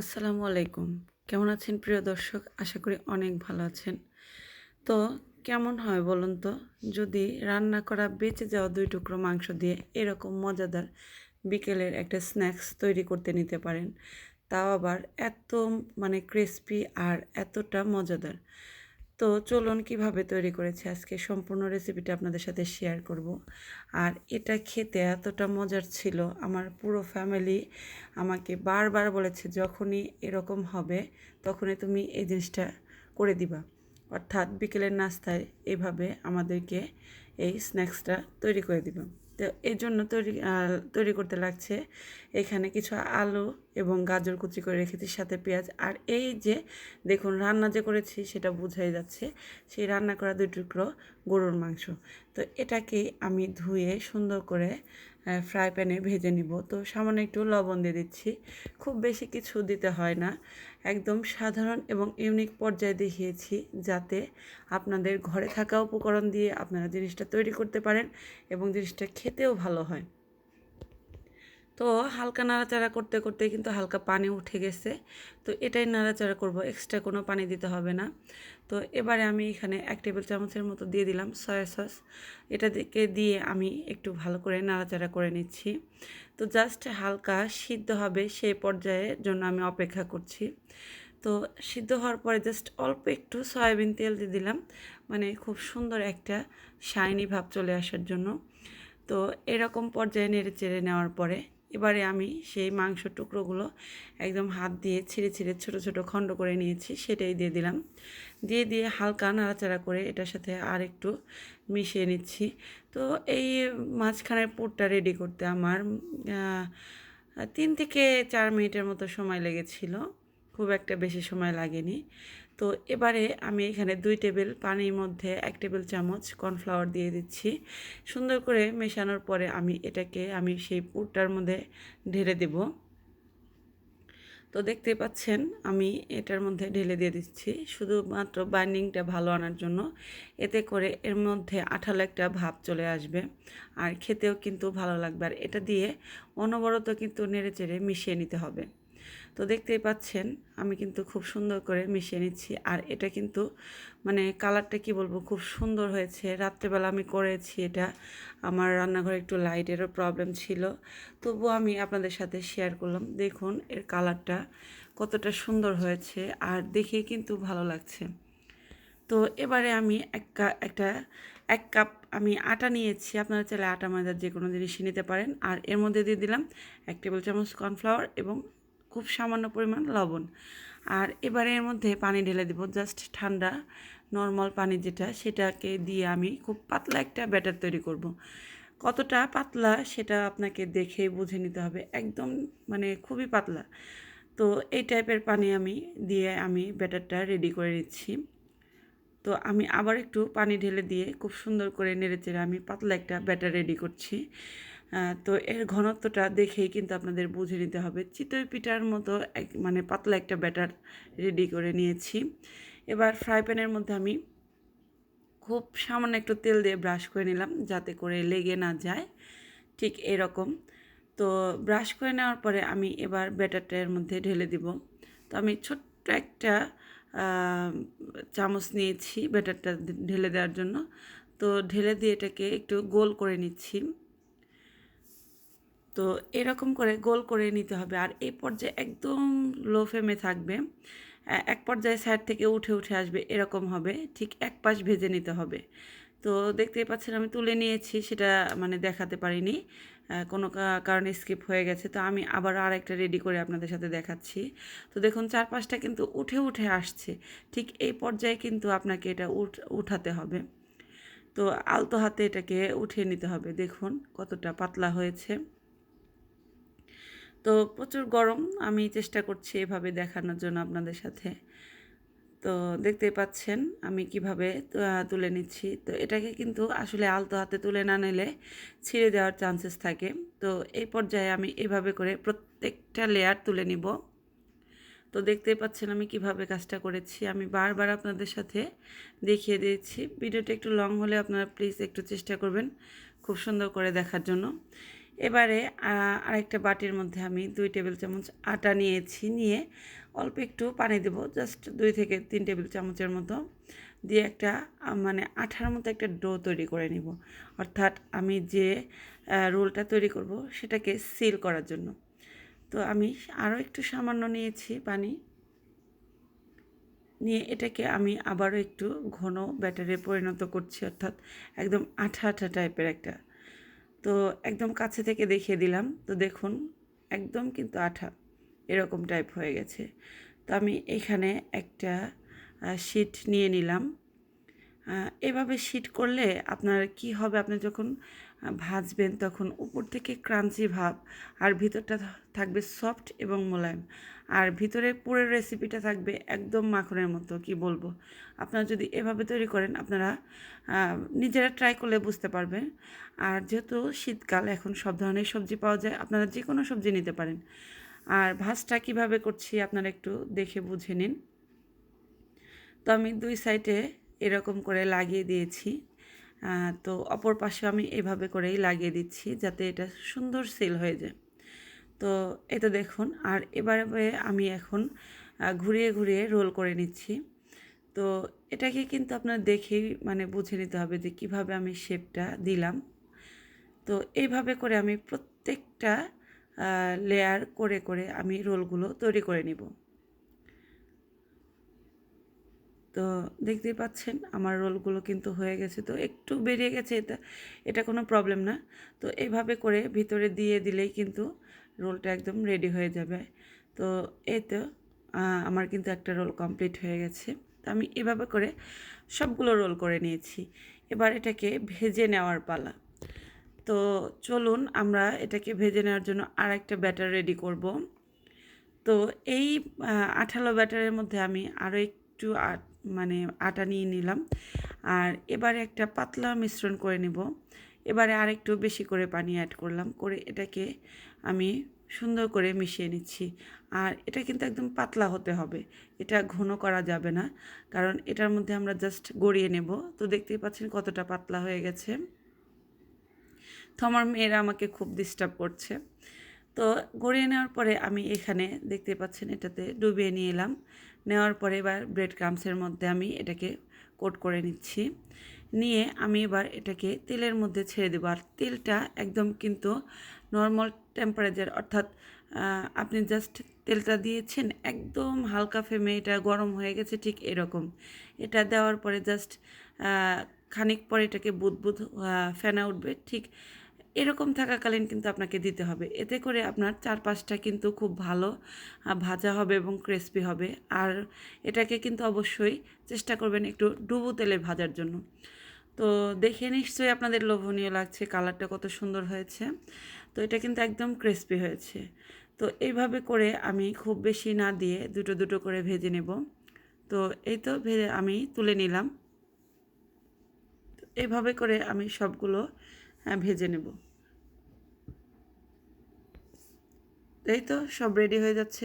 আসসালামু আলাইকুম। কেমন আছেন প্রিয় দর্শক? আশা করি অনেক ভালো আছেন। তো কেমন হয় বলুন তো? যদি রান্না করা বেঁচে যাওয়া দুই টুকরো মাংস দিয়ে এরকম মজাদার বিকেলের একটা স্ন্যাক্স তৈরি করতে নিতে পারেন, তাও আবার এত মানে ক্রিস্পি আর এতটা মজাদার। তো চলুন কীভাবে তৈরি করেছি আজকে সম্পূর্ণ রেসিপিটা আপনাদের সাথে শেয়ার করব। আর এটা খেতে এতটা মজার ছিল, আমার পুরো ফ্যামিলি আমাকে বারবার বলেছে, যখনই এরকম হবে, তখনই তুমি এই জিনিসটা করে দিবা। অর্থাৎ বিকেলের নাস্তায় এভাবে আমাদেরকে এই স্ন্যাক্সটা তৈরি করে দিবা। তো এর জন্য তৈরি তৈরি করতে লাগছে। এখানে কিছু আলু এবং গাজর কুচি করে রেখেছি, সাথে পেঁয়াজ। আর এই যে, দেখুন, রান্না যে করেছি, সেটা বোঝাই যাচ্ছে। সেই রান্না করা দুই টুকরো গরুর মাংস। তো এটাকে আমি ধুয়ে সুন্দর করে ফ্রাই প্যানে ভেজে নিব। তো সামান্য একটু লবণ দিয়ে দিচ্ছি। খুব বেশি কিছু দিতে হয় না। একদম সাধারণ এবং ইউনিক পর্যায়ে দেখিয়েছি যাতে আপনাদের ঘরে থাকা উপকরণ দিয়ে আপনারা জিনিসটা তৈরি করতে পারেন এবং জিনিসটা খেতেও ভালো হয়। তো হালকা নাড়াচাড়া করতে করতে কিন্তু হালকা পানি উঠে গেছে। তো এটাই নাড়াচাড়া করব এক্সট্রা কোনো পানি দিতে হবে না। তো এবারে আমি এখানে এক টেবিল চামচের মতো দিয়ে দিলাম সয়া সস এটা দিকে দিয়ে আমি একটু ভালো করে নাড়াচাড়া করে নিচ্ছি। তো জাস্ট হালকা সিদ্ধ হবে সেই পর্যায়ের জন্য আমি অপেক্ষা করছি। তো সিদ্ধ হওয়ার পরে জাস্ট অল্প একটু সয়াবিন তেল দিয়ে দিলাম। মানে খুব সুন্দর একটা শাইনি ভাব চলে আসার জন্য। তো এরকম পর্যায়ে নেড়ে চেড়ে নেওয়ার পরে এবারে আমি সেই মাংস টুকরোগুলো একদম হাত দিয়ে ছিঁড়ে ছিঁড়ে ছোটো ছোটো খণ্ড করে নিয়েছি, সেটাই দিয়ে দিলাম। দিয়ে দিয়ে হালকা নাড়াচাড়া করে এটার সাথে আর একটু মিশিয়ে নিচ্ছি। তো এই মাঝখানের পুরটা রেডি করতে আমার তিন থেকে চার মিনিটের মতো সময় লেগেছিল। খুব একটা বেশি সময় লাগেনি। তো এবারে আমি এখানে দুই টেবিল পানির মধ্যে এক টেবিল চামচ কর্নফ্লাওয়ার দিয়ে দিচ্ছি। সুন্দর করে মেশানোর পরে আমি এটাকে আমি সেই পুরটার মধ্যে ঢেলে দেব। তো দেখতে পাচ্ছেন, আমি এটার মধ্যে ঢেলে দিয়ে দিচ্ছি। শুধুমাত্র বাইন্ডিংটা ভালো আনার জন্য। এতে করে এর মধ্যে আঠালো একটা ভাব চলে আসবে। আর খেতেও কিন্তু ভালো লাগবে। আর এটা দিয়ে অনবরত কিন্তু নেড়ে চেড়ে মিশিয়ে নিতে হবে। তো দেখতেই পাচ্ছেন, আমি কিন্তু খুব সুন্দর করে মিশিয়ে নিচ্ছি। আর এটা কিন্তু মানে কালারটা কি বলব, খুব সুন্দর হয়েছে। রাত্রেবেলা আমি করেছি এটা। আমার রান্নাঘরে একটু লাইটেরও প্রবলেম ছিল। তবুও আমি আপনাদের সাথে শেয়ার করলাম। দেখুন, এর কালারটা কতটা সুন্দর হয়েছে আর দেখে কিন্তু ভালো লাগছে। তো এবারে আমি এক একটা, এক কাপ আমি আটা নিয়েছি। আপনারা চাইলে আটা ময়দার যে কোনো জিনিসই নিতে পারেন। আর এর মধ্যে দিয়ে দিলাম এক টেবিল চামচ কর্নফ্লাওয়ার এবং খুব সামান্য পরিমাণ লবণ। আর এবারে এর মধ্যে পানি ঢেলে দেবো জাস্ট ঠান্ডা নর্মাল পানি যেটা, সেটাকে দিয়ে আমি খুব পাতলা একটা ব্যাটার তৈরি করব। কতটা পাতলা সেটা আপনাকে দেখে বুঝে নিতে হবে, একদম মানে খুবই পাতলা। তো এই টাইপের পানি আমি দিয়ে আমি ব্যাটারটা রেডি করে নিচ্ছি। তো আমি আবার একটু পানি ঢেলে দিয়ে খুব সুন্দর করে নেড়ে চেড়ে আমি পাতলা একটা ব্যাটার রেডি করছি। তো এর ঘনত্বটা দেখেই কিন্তু আপনাদের বুঝে নিতে হবে। চিতই পিঠার মতো এক মানে পাতলা একটা ব্যাটার রেডি করে নিয়েছি। এবার ফ্রাই প্যানের মধ্যে আমি খুব সামান্য একটু তেল দিয়ে ব্রাশ করে নিলাম যাতে করে লেগে না যায়। ঠিক এরকম। তো ব্রাশ করে নেওয়ার পরে আমি এবার ব্যাটারটা এর মধ্যে ঢেলে দিব। তো আমি ছোট্ট একটা চামচ নিয়েছি ব্যাটারটা ঢেলে দেওয়ার জন্য। তো ঢেলে দিয়ে এটাকে একটু গোল করে নিচ্ছি। তো এরকম করে গোল করে নিতে হবে। আর এই পর্যায়ে একদম লো ফ্লেমে থাকবে। এক পর্যায়ে সাইড থেকে উঠে উঠে আসবে এরকম হবে। ঠিক এক পাশ ভেজে নিতে হবে। তো দেখতেই পাচ্ছেন আমি তুলে নিয়েছি, সেটা মানে দেখাতে পারিনি। কোনো কারণে স্কিপ হয়ে গেছে। তো আমি আবার আর একটা রেডি করে আপনাদের সাথে দেখাচ্ছি। তো দেখুন চার পাঁচটা কিন্তু উঠে উঠে আসছে। ঠিক এই পর্যায়ে কিন্তু আপনাকে এটা উঠ, উঠাতে হবে। তো আলতো হাতে এটাকে উঠিয়ে নিতে হবে। দেখুন কতটা পাতলা হয়েছে। তো প্রচুর গরম, আমি চেষ্টা করছি এভাবে দেখানোর জন্য আপনাদের সাথে। তো দেখতেই পাচ্ছেন আমি কীভাবে তুলে নিচ্ছি। তো এটাকে কিন্তু আসলে আলতো হাতে তুলে না নিলে ছিঁড়ে দেওয়ার চান্সেস থাকে। তো এই পর্যায়ে আমি এভাবে করে প্রত্যেকটা লেয়ার তুলে নিব। তো দেখতেই পাচ্ছেন আমি কীভাবে কাজটা করেছি। আমি বারবার আপনাদের সাথে দেখিয়ে দিয়েছি। ভিডিওটা একটু লং হলে আপনারা প্লিজ একটু চেষ্টা করবেন খুব সুন্দর করে দেখার জন্য। এবারে আরেকটা বাটির মধ্যে আমি দুই টেবিল চামচ আটা নিয়েছি, নিয়ে অল্প একটু পানি দেবো, জাস্ট দুই থেকে তিন টেবিল চামচের মতো। দিয়ে একটা মানে আঠার মতো একটা ডো তৈরি করে নিব। অর্থাৎ আমি যে রোলটা তৈরি করব সেটাকে সিল করার জন্য। তো আমি আরও একটু সামান্য নিয়েছি পানি। নিয়ে এটাকে আমি আবারও একটু ঘন ব্যাটারে পরিণত করছি, অর্থাৎ একদম আঠা আঠা টাইপের একটা তো একদম কাছে থেকে দেখিয়ে দিলাম। তো দেখুন, একদম কিন্তু আঠা এরকম টাইপ হয়ে গেছে। তো আমি এখানে একটা শিট নিয়ে নিলাম। এভাবে শিট করলে আপনার কি হবে? আপনি যখন ভাজবেন তখন উপর থেকে ক্রাঞ্চি ভাব আর ভিতরটা থাকবে সফট এবং মোলায়েম। আর ভিতরে পুরো রেসিপিটা থাকবে একদম মাখনের মতো, কি বলব? আপনারা যদি এভাবে তৈরি করেন, আপনারা নিজেরা ট্রাই করলে বুঝতে পারবেন। আর যেহেতু শীতকাল, এখন সব ধরনের সবজি পাওয়া যায়, আপনারা যে কোনো সবজি নিতে পারেন। আর ভাজটা কীভাবে করছি, আপনারা একটু দেখে বুঝে নিন। তো আমি দুই সাইডে এরকম করে লাগিয়ে দিয়েছি। তো অপর পাশে আমি এভাবে করেই লাগিয়ে দিচ্ছি, যাতে এটা সুন্দর সেল হয়ে যায়। তো এটা দেখুন, আর এবারে আমি এখন ঘুরিয়ে ঘুরিয়ে রোল করে নিচ্ছি। তো এটাকে কিন্তু আপনার দেখেই মানে বুঝে নিতে হবে যে কীভাবে আমি শেপটা দিলাম। তো এইভাবে করে আমি প্রত্যেকটা লেয়ার করে করে আমি রোলগুলো তৈরি করে নিব। তো দেখতেই পাচ্ছেন আমার রোলগুলো কিন্তু হয়ে গেছে। তো একটু বেরিয়ে গেছে এটা এটা কোনো প্রবলেম না। তো এইভাবে করে ভিতরে দিয়ে দিলেই কিন্তু রোলটা একদম রেডি হয়ে যাবে। তো এই তো আমার কিন্তু একটা রোল কমপ্লিট হয়ে গেছে। তো আমি এভাবে করে সবগুলো রোল করে নিয়েছি। এবার এটাকে ভেজে নেওয়ার পালা। তো চলুন আমরা এটাকে ভেজে নেওয়ার জন্য আর একটা ব্যাটার রেডি করব। তো এই আঠালো ব্যাটারের মধ্যে আমি আরও একটু মানে আটা নিয়ে নিলাম। আর এবারে একটা পাতলা মিশ্রণ করে নেব। এবারে আরেকটু বেশি করে পানি অ্যাড করলাম। করে এটাকে আমি সুন্দর করে মিশিয়ে নিচ্ছি। আর এটা কিন্তু একদম পাতলা হতে হবে। এটা ঘন করা যাবে না। কারণ এটার মধ্যে আমরা জাস্ট গড়িয়ে নেব। তো দেখতেই পাচ্ছেন কতটা পাতলা হয়ে গেছে। তো আমার মেয়েরা আমাকে খুব ডিস্টার্ব করছে। তো গড়িয়ে নেওয়ার পরে আমি এখানে দেখতে পাচ্ছেন এটাতে ডুবিয়ে নিয়ে এলাম। নেওয়ার পরে এবার ব্রেড ক্রামসের মধ্যে আমি এটাকে কোট করে নিচ্ছি। নিয়ে আমি এবার এটাকে তেলের মধ্যে ছেড়ে দেবো। আর তেলটা একদম কিন্তু নর্মাল টেম্পারেচার অর্থাৎ আপনি জাস্ট তেলটা দিয়েছেন, একদম হালকা ফ্লেমে এটা গরম হয়ে গেছে ঠিক এরকম। এটা দেওয়ার পরে জাস্ট খানিক পরে এটাকে বুদবুদ ফেনা উঠবে ঠিক এরকম থাকাকালীন কিন্তু আপনাকে দিতে হবে। এতে করে আপনার চারপাশটা কিন্তু খুব ভালো ভাজা হবে এবং ক্রিস্পি হবে। আর এটাকে কিন্তু অবশ্যই চেষ্টা করবেন একটু ডুবো তেলে ভাজার জন্য। তো দেখে নিশ্চয়ই আপনাদের লোভনীয় লাগছে, কালারটা কত সুন্দর হয়েছে। তো এটা কিন্তু একদম ক্রিস্পি হয়েছে। তো এইভাবে করে আমি খুব বেশি না দিয়ে দুটো দুটো করে ভেজে নেব। তো এই তো ভেজে আমি তুলে নিলাম। তো এইভাবে করে আমি সবগুলো ভেজে নেব। এই তো সব রেডি হয়ে যাচ্ছে।